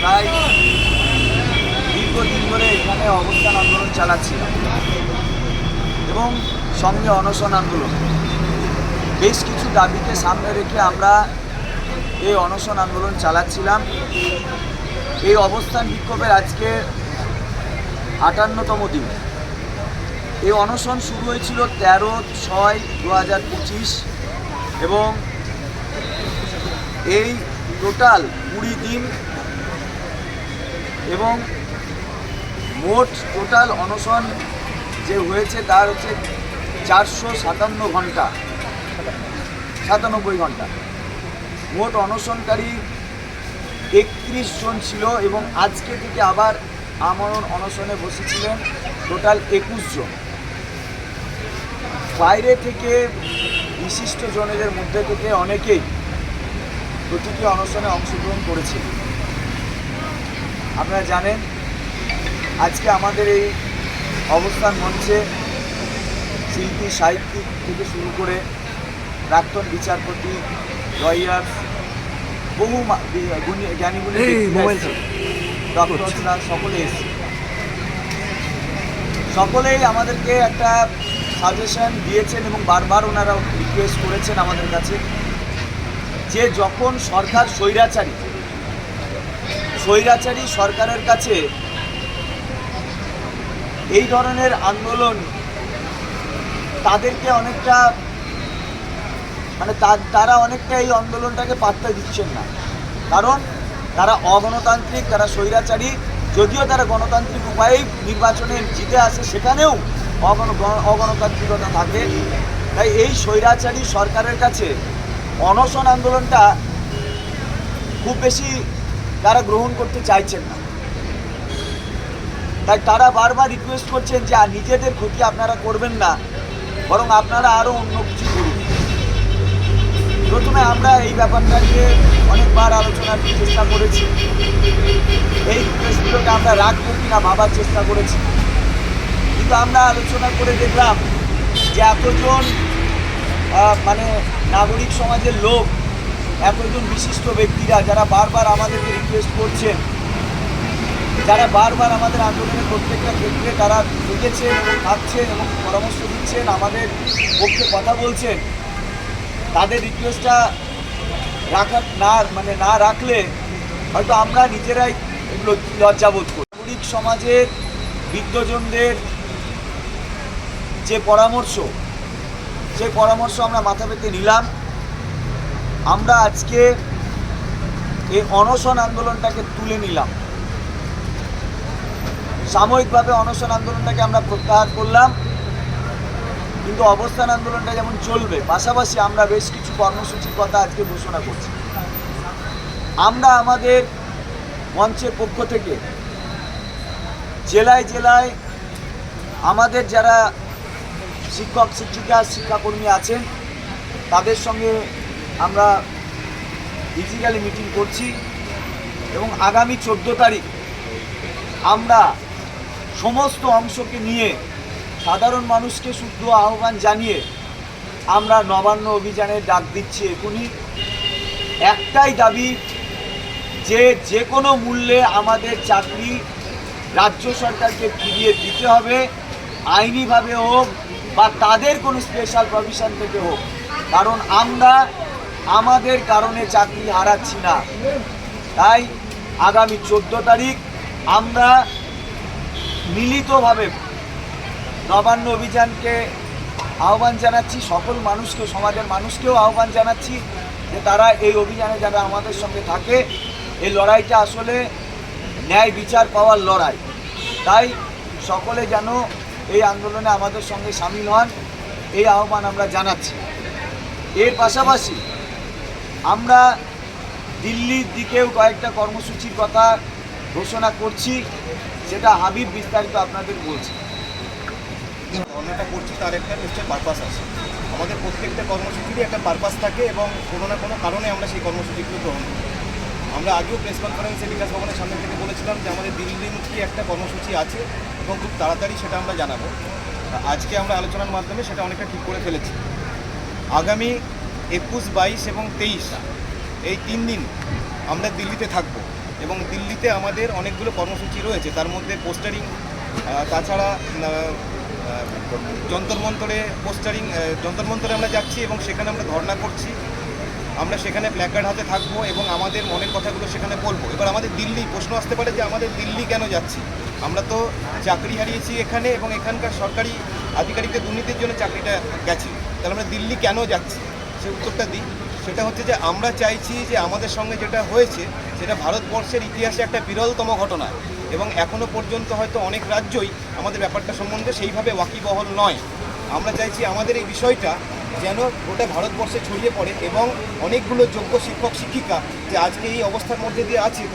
প্রায় দীর্ঘদিন ধরে এখানে অবস্থান আন্দোলন চালাচ্ছিলাম এবং সঙ্গে অনশন আন্দোলন। বেশ কিছু দাবিকে সামনে রেখে আমরা এই অনশন আন্দোলন চালাচ্ছিলাম। এই অবস্থান বিক্ষোভের আজকে আটান্নতম দিন। এই অনশন শুরু হয়েছিল তেরো ছয় দু হাজার পঁচিশ এবং এই টোটাল কুড়ি দিন এবং মোট টোটাল অনশন যে হয়েছে তার হচ্ছে চারশো সাতান্ন ঘণ্টা, সাতানব্বই ঘণ্টা। মোট অনশনকারী একত্রিশ জন ছিল এবং আজকে থেকে আবার আমরণ অনশনে বসেছিলেন টোটাল একুশ জন। বাইরে থেকে বিশিষ্ট জনেদের মধ্যে থেকে অনেকেই প্রতিটি অনশনে অংশগ্রহণ করেছে আপনারা জানেন আজকে আমাদের এই অবস্থান মঞ্চে শিল্পী সাহিত্যিক থেকে শুরু করে প্রাক্তন বিচারপতি লয়ার বহু গুণী- জ্ঞানীগুণী। ডক্টররা সকলে এসেছে। সকলেই আমাদেরকে একটা সাজেশন দিয়েছেন এবং বারবার ওনারা রিকোয়েস্ট করেছেন আমাদের কাছে যে যখন সরকার স্বৈরাচারী স্বৈরাচারী সরকারের কাছে এই ধরনের আন্দোলন তাদেরকে অনেকটা মানে তারা অনেকটা এই আন্দোলনটাকে পাত্তা দিচ্ছেন না। কারণ তারা অগণতান্ত্রিক, তারা স্বৈরাচারী, যদিও তারা গণতান্ত্রিক উপায়েই নির্বাচনে জিতে আসে, সেখানেও অগণ গণ- অগণতান্ত্রিকতা থাকে। তাই এই স্বৈরাচারী সরকারের কাছে অনশন আন্দোলনটা খুব বেশি তারা গ্রহণ করতে চাইছেন না। তাই তারা বারবার রিকোয়েস্ট করছেন যে নিজেদের ক্ষতি আপনারা করবেন না, বরং আপনারা আরও অন্য কিছু করুন। প্রথমে আমরা এই ব্যাপারটা নিয়ে অনেকবার আলোচনার চেষ্টা করেছি। এই রিকোয়েস্টগুলোকে আমরা রাখব কিনা ভাবার চেষ্টা করেছি। কিন্তু আমরা আলোচনা করে দেখলাম যে, এতজন মানে নাগরিক সমাজের লোক এতজন বিশিষ্ট ব্যক্তিরা যারা বারবার আমাদেরকে রিকোয়েস্ট করছেন, যারা বারবার আমাদের আন্দোলনের প্রত্যেকটা ক্ষেত্রে তারা দেখেছেন এবং থাকছেন এবং পরামর্শ দিচ্ছেন, আমাদের পক্ষে কথা বলছেন, তাদের রিকোয়েস্টটা রাখার না মানে না রাখলে হয়তো আমরা নিজেরাই এগুলো লজ্জাবোধ করি। নাগরিক সমাজের বৃদ্ধজনদের যে পরামর্শ সেই পরামর্শ আমরা মাথা পেতে নিলাম। আমরা আজকে এই অনশন আন্দোলনটাকে তুলে নিলাম। সাময়িকভাবে অনশন আন্দোলনটাকে আমরা প্রত্যাহার করলাম, কিন্তু অবস্থান আন্দোলনটা যেমন চলবে, পাশাপাশি আমরা বেশ কিছু কর্মসূচির কথা আজকে ঘোষণা করছি। আমরা আমাদের মঞ্চের পক্ষ থেকে জেলায় জেলায় আমাদের যারা শিক্ষক, শিক্ষিকা, শিক্ষাকর্মী আছেন, তাদের সঙ্গে আমরা ফিজিক্যালি মিটিং করছি এবং আগামী চোদ্দ তারিখ আমরা সমস্ত অংশকে নিয়ে সাধারণ মানুষকে শুদ্ধ আহ্বান জানিয়ে আমরা নবান্ন অভিযানের ডাক দিচ্ছি এখনই। একটাই দাবি, যে যে কোনো মূল্যে আমাদের চাকরি রাজ্য সরকারকে ফিরিয়ে দিতে হবে, আইনিভাবে হোক বা তাদের কোনো স্পেশাল প্রভিশন থেকে হোক। কারণ আমরা আমাদের কারণে চাকরি হারাচ্ছি না। তাই আগামী চোদ্দ তারিখ আমরা মিলিতভাবে নবান্ন অভিযানকে আহ্বান জানাচ্ছি, সকল মানুষকে সমাজের মানুষকেও আহ্বান জানাচ্ছি যে তারা এই অভিযানে যারা আমাদের সঙ্গে থাকে, এই লড়াইটা আসলে ন্যায় বিচার পাওয়ার লড়াই। তাই সকলে যেন এই আন্দোলনে আমাদের সঙ্গে সামিল হন, এই আহ্বান আমরা জানাচ্ছি। এর পাশাপাশি আমরা দিল্লির দিকেও কয়েকটা কর্মসূচির কথা ঘোষণা করছি সেটা হাবিব বিস্তারিত আপনাদের বলছি। ধর্নাটা করছি তার একটা নিশ্চয়ই পারপাস আছে। আমাদের প্রত্যেকটা কর্মসূচিরই একটা পারপাস থাকে এবং কোনো না কোনো কারণে আমরা সেই কর্মসূচিগুলো গ্রহণ করি। আমরা আগেও প্রেস কনফারেন্সে বিকাশ ভবনের সামনে থেকে বলেছিলাম যে আমাদের দিল্লিমুখী একটা কর্মসূচি আছে এবং খুব তাড়াতাড়ি সেটা আমরা জানাব। আজকে আমরা আলোচনার মাধ্যমে সেটা অনেকটা ঠিক করে ফেলেছি। আগামী একুশ বাইশ এবং তেইশ। এই তিন দিন আমরা দিল্লিতে থাকব এবং দিল্লিতে আমাদের অনেকগুলো কর্মসূচি রয়েছে। তার মধ্যে পোস্টারিং তাছাড়া আহ, আহ, যন্তর মন্তরে পোস্টারিং যন্তর মন্তরে আমরা যাচ্ছি এবং সেখানে আমরা ধর্ণা করছি। আমরা সেখানে প্ল্যাকার্ড হাতে থাকব এবং আমাদের মনের কথাগুলো সেখানে বলব। এবার আমাদের দিল্লি প্রশ্ন আসতে পারে যে আমাদের দিল্লি কেন যাচ্ছি? আমরা তো চাকরি হারিয়েছি এখানে এবং এখানকার সরকারি আধিকারিকদের দুর্নীতির জন্য চাকরিটা গেছি। তাহলে আমরা দিল্লি কেন যাচ্ছি? সে উত্তরটা দিই। সেটা হচ্ছে যে আমরা চাইছি যে আমাদের সঙ্গে যেটা হয়েছে, সেটা ভারতবর্ষের ইতিহাসে একটা বিরলতম ঘটনা। এবং এখনও পর্যন্ত হয়তো অনেক রাজ্যই আমাদের ব্যাপারটা সম্বন্ধে সেইভাবে ওয়াকিবহল নয়। আমরা চাইছি আমাদের এই বিষয়টা যেন গোটা ভারতবর্ষে ছড়িয়ে পড়ে এবং অনেকগুলো যোগ্য শিক্ষক, শিক্ষিকা যে আজকে এই অবস্থার মধ্যে দিয়ে আছে